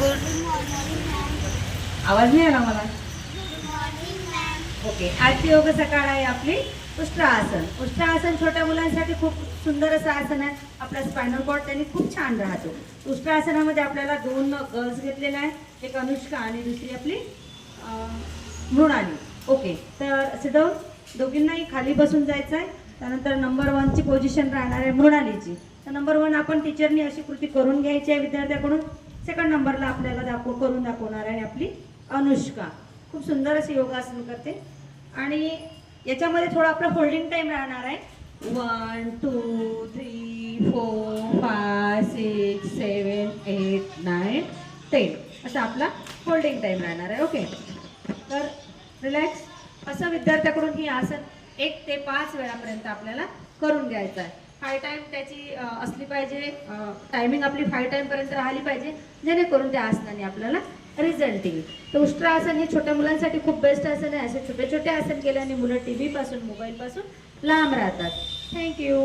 Good आवाज नाही आला मला? ओके. आजची योग सकाळ आहे आपली उष्ट्रासन उष्ट्रासन छोट्या मुलांसाठी खूप सुंदर असं आसन आहे. आपला स्पायनल कॉर्ड त्यांनी खूप छान राहतो. उष्ट्रासनामध्ये आपल्याला दोन गर्ल्स घेतलेल्या आहेत. एक अनुष्का आणि दुसरी आपली मृणाली. ओके. तर सिद्धव दोघींनाही खाली बसून जायचं आहे. त्यानंतर नंबर वनची पोझिशन राहणार आहे मृणालीची. तर नंबर वन आपण टीचरनी अशी कृती करून घ्यायची आहे विद्यार्थ्याकडून. सेकंड नंबरला आपल्याला दाखव करून दाखवणार आहे आपली अनुष्का. खूप सुंदर असे योगासन करते. आणि याच्यामध्ये थोडा आपला होल्डिंग टाईम राहणार आहे. One two three four five six seven eight nine ten असा आपला होल्डिंग टाईम राहणार आहे. ओके तर रिलॅक्स असं विद्यार्थ्याकडून ही आसन एक ते पाच वेळापर्यंत आपल्याला करून घ्यायचं आहे. फाय टाईम त्याची असली पाहिजे टायमिंग आपली फाय टाईमपर्यंत राहिली पाहिजे जेणेकरून त्या आसनाने आपल्याला रिझल्ट येईल. तर उष्ट्रासन हे छोट्या मुलांसाठी खूप बेस्ट आसन आहे. असे छोटे छोटे आसन केल्याने मुलं टी व्हीपासून मोबाईलपासून लांब राहतात. थँक्यू